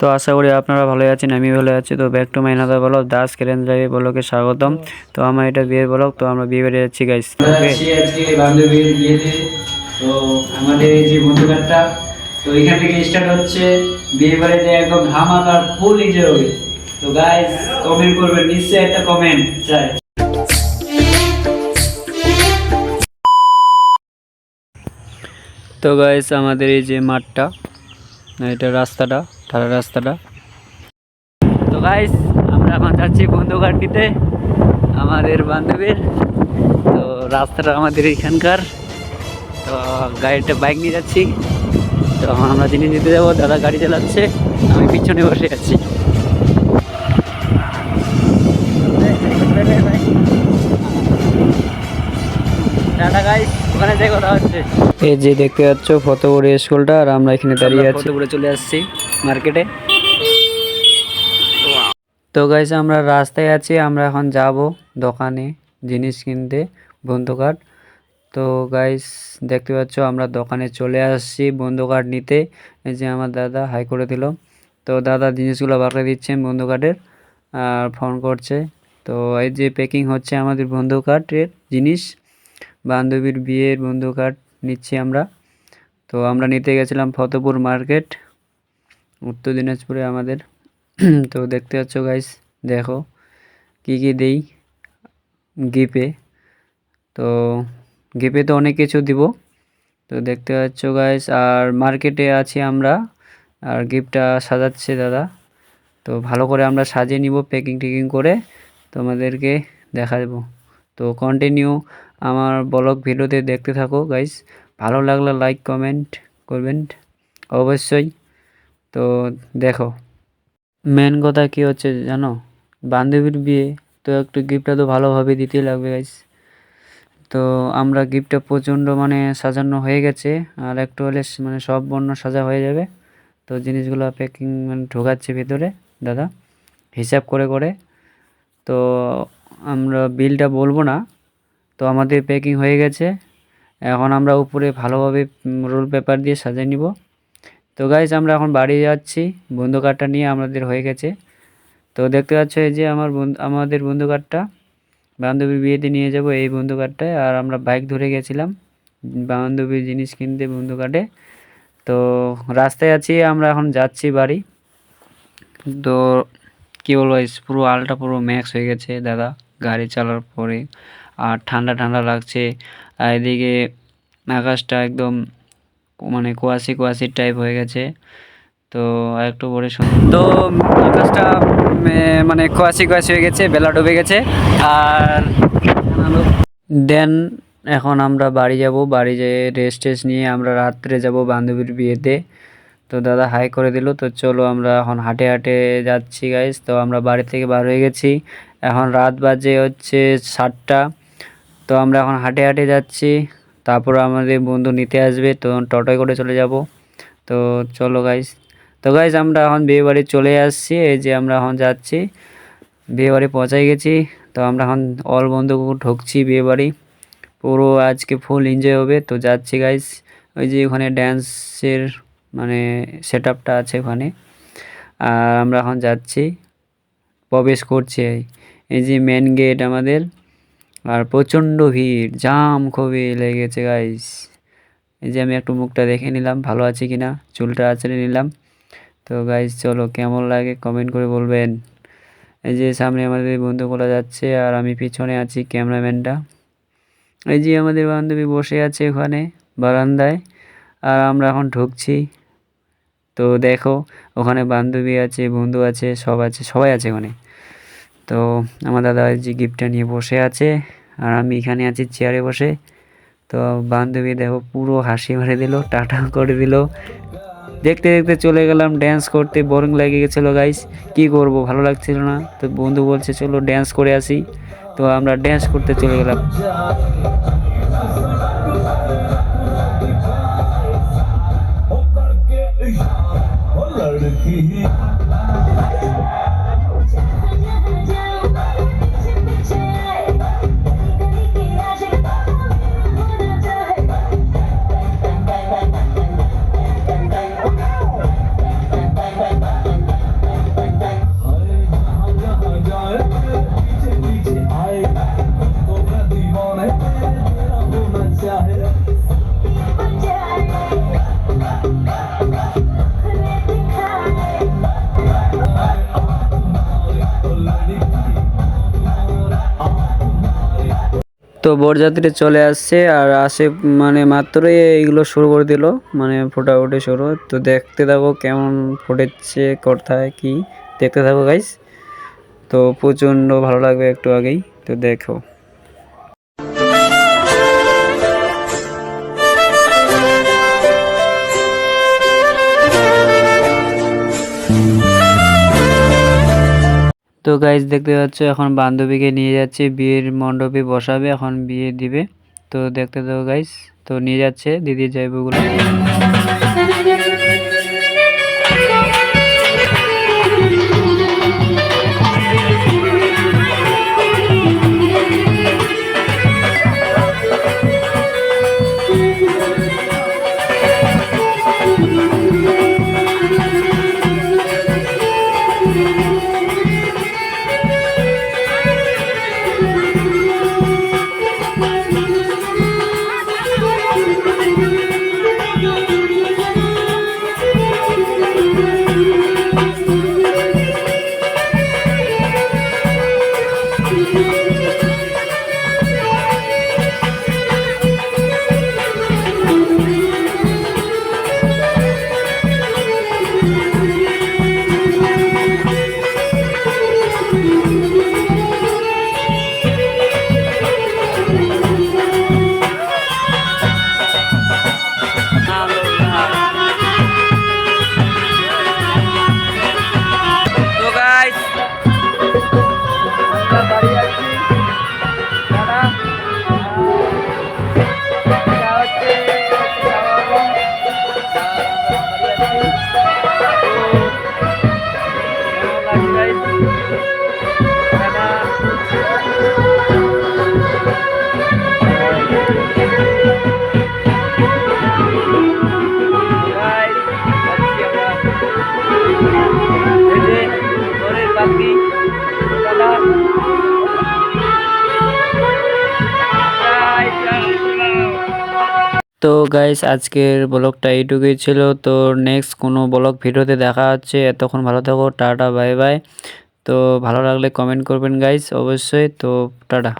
তো আশা করি আপনারা ভালো আছেন আমি ভালো আছি। তো ব্যাক টু মাইনাদা ব্লগ দাস কেরেন ড্রাইভে ব্লগে স্বাগতম। তো আমার এটা বিয়ের ব্লগ তো আমরা বিয়ে বেড়ে যাচ্ছি গাইস আজকে বান্ধবীর বিয়েতে। তো আমাদের এই যে বন্ধুঘাটটা তো এখান থেকে স্টার্ট হচ্ছে বিয়ে বাড়িতে একদম ধামাকার ফুল এনজয় তো গাইস কমেন্ট করবেন নিশ্চয়ই একটা কমেন্ট চাই। তো গাইস আমাদের এই যে মাঠটা এটা রাস্তাটা, ঠাড়া রাস্তাটা। তো গাইস আমরা এখন যাচ্ছি বন্ধুঘাটিতে আমাদের বান্ধবীর। তো রাস্তাটা আমাদের এখানকার। তো গাড়িটা বাইক নিয়ে যাচ্ছি। তো আমরা জিনিস নিতে যাব, দাদা গাড়ি চালাচ্ছে, আমি পিছনে বসে আছি। টাটা গাইস ওখানে যাই কথা হচ্ছে। এই যে দেখতে পাচ্ছ ফতোপুরে স্কুলটা আর আমরা এখানে দাঁড়িয়ে আছি। ফতোপুরে চলে আসছি মার্কেটে। তো গাইস আমরা রাস্তায় আছি আমরা এখন যাব দোকানে জিনিস কিনতে বন্ধু কার্ড তো গাইস দেখতে পাচ্ছ আমরা দোকানে চলে আসছি বন্ধু কার্ড নিতে। এই যে আমার দাদা হাই করে দিল। তো দাদা জিনিসগুলো বার করে দিচ্ছেন বন্ধু কার্ডের আর ফোন করছে। তো এই যে প্যাকিং হচ্ছে আমাদের বন্ধু কার্ডের জিনিস। বান্ধবীর বিয়ের বন্ধু কার্ড নিচ্ছি আমরা। তো আমরা নিতে গেছিলাম ফতেপুর মার্কেট উত্তর দিনাজপুরে আমাদের। তো দেখতে পাচ্ছ গাইস দেখো কি কি দেই গিপে তো গিপে তো অনেক কিছু দিব। তো দেখতে পাচ্ছ গাইস আর মার্কেটে আছি আমরা, আর গিফটটা সাজাচ্ছে দাদা। তো ভালো করে আমরা সাজিয়ে নিব প্যাকিং টেকিং করে তোমাদেরকে দেখাবো। তো কন্টিনিউ আমার ব্লগ ভিডিওতে দেখতে থাকো গাইস ভালো লাগলে লাইক কমেন্ট করবেন, অবশ্যই। তো দেখো মেন কথা কি হচ্ছে জানো? বান্ধবীর বিয়ে, তো একটু গিফটটা তো ভালোভাবে দিতেই লাগবে গাইস তো আমরা গিফটটা প্রচণ্ড মানে সাজানো হয়ে গেছে, আর একটু হলে মানে সব বর্ণ সাজা হয়ে যাবে। তো জিনিসগুলো প্যাকিং মানে ঢোকাচ্ছে ভেতরে, দাদা। হিসাব করে করে। তো আমরা বিলটা বলব না তো আমাদের প্যাকিং হয়ে গেছে। এখন আমরা উপরে ভালোভাবে রোল পেপার দিয়ে সাজিয়ে নিব। তো গাইজ আমরা এখন বাড়ি যাচ্ছি। বন্ধু কার্ডটা নিয়ে আমাদের হয়ে গেছে। তো দেখতে পাচ্ছ এই যে আমার আমাদের বন্ধু কার্ডটা। বান্ধবীর বিয়েতে নিয়ে যাব এই বন্ধু কার্ডটায়। আর আমরা বাইক ধরে গেছিলাম বান্ধবীর জিনিস কিনতে বন্ধু কার্ডে। তো রাস্তায় আছি, আমরা এখন যাচ্ছি বাড়ি। তো কী বলব পুরো আলটা পুরো ম্যাক্স হয়ে গেছে, দাদা। গাড়ি চালার পরে। আর ঠান্ডা ঠান্ডা লাগছে। আর এদিকে আকাশটা একদম মানে কুয়াশি কুয়াশি টাইপ হয়ে গেছে। তো একটু পরে তো আকাশটা মানে কুয়াশি কুয়াশি হয়ে গেছে, বেলা ডুবে গেছে। আর দেন এখন আমরা বাড়ি যাব। বাড়ি যেয়ে রেস্ট টেস্ট নিয়ে আমরা রাত্রে যাব বান্ধবীর বিয়েতে। তো দাদা হাই করে দিল। তো চলো আমরা এখন হাটে হাটে যাচ্ছি গাইস তো আমরা বাড়ি থেকে বার হয়ে গেছি। এখন রাত বাজে হচ্ছে সাতটা। তো আমরা এখন হাটে হাটে যাচ্ছি। তারপর আমাদের বন্ধু নিতে আসবে, তো টোটোয় করে চলে যাব। তো চলো গাইস তো গাইস আমরা এখন বিয়ে বাড়ি চলে আসছি, এই যে আমরা এখন যাচ্ছি। বিয়ে বাড়ি পৌঁছাই গেছি, তো আমরা এখন অল বন্ধু ঢুকছি বিয়ে বাড়ি। পুরো আজকে ফুল এনজয় হবে, তো যাচ্ছি গাইস ওই যে ওখানে ড্যান্সের মানে সেট আছে ওখানে। আর আমরা এখন যাচ্ছি। প্রবেশ করছি এই যে মেন গেট আমাদের। আর প্রচণ্ড ভিড়, জাম খুবই লেগেছে গাইস এই যে আমি একটু মুখটা দেখে নিলাম, ভালো আছে কি না? চুলটা আঁচড়ে নিলাম। তো গাইস চলো কেমন লাগে কমেন্ট করে বলবেন। এই যে সামনে আমাদের বন্ধুগুলো যাচ্ছে আর আমি পিছনে আছি ক্যামেরাম্যানটা। এই যে আমাদের বান্ধবী বসে আছে ওখানে, বারান্দায়। আর আমরা এখন ঢুকছি। তো দেখো, ওখানে বান্ধবী আছে, বন্ধু আছে, সব আছে, সবাই আছে ওখানে। তো আমার দাদা যে গিফটটা নিয়ে বসে আছে, আর আমি এখানে আছি চেয়ারে বসে। তো বান্ধবী দেখো পুরো হাসি মারে দিল, টাটা করে দিল। দেখতে দেখতে চলে গেলাম ড্যান্স করতে বোরিং লেগে গেছিল গাইস কি করব, ভালো লাগছিল না। তো বন্ধু বলছে, চলো ড্যান্স করে আসি। তো আমরা ড্যান্স করতে চলে গেলাম। তো বরযাত্রী চলে আসছে আর আসে মানে মাত্রই এইগুলো শুরু করে দিল মানে ফোটাফুটি শুরু। তো দেখতে থাকো কেমন ফুটেছে কোথায় কি, দেখতে থাকো গাইস তো প্রচণ্ড ভালো লাগবে একটু আগেই, তো দেখো। তো গাইজ দেখতে পাচ্ছ, এখন বান্ধবীকে নিয়ে যাচ্ছে, বিয়ের মণ্ডপে বসাবে, এখন বিয়ে দিবে। তো দেখতে দেবো গাইজ তো নিয়ে যাচ্ছে দিদি যাইবগুলো তো তো গাইস আজকের ব্লগটা এইটুকুই ছিল। তো নেক্সট কোনো ব্লগ ভিডিওতে দেখা হচ্ছে। এতক্ষণ ভালো থাকো। টাটা বাই বাই তো ভালো লাগলে কমেন্ট করবেন গাইস অবশ্যই। তো টাটা।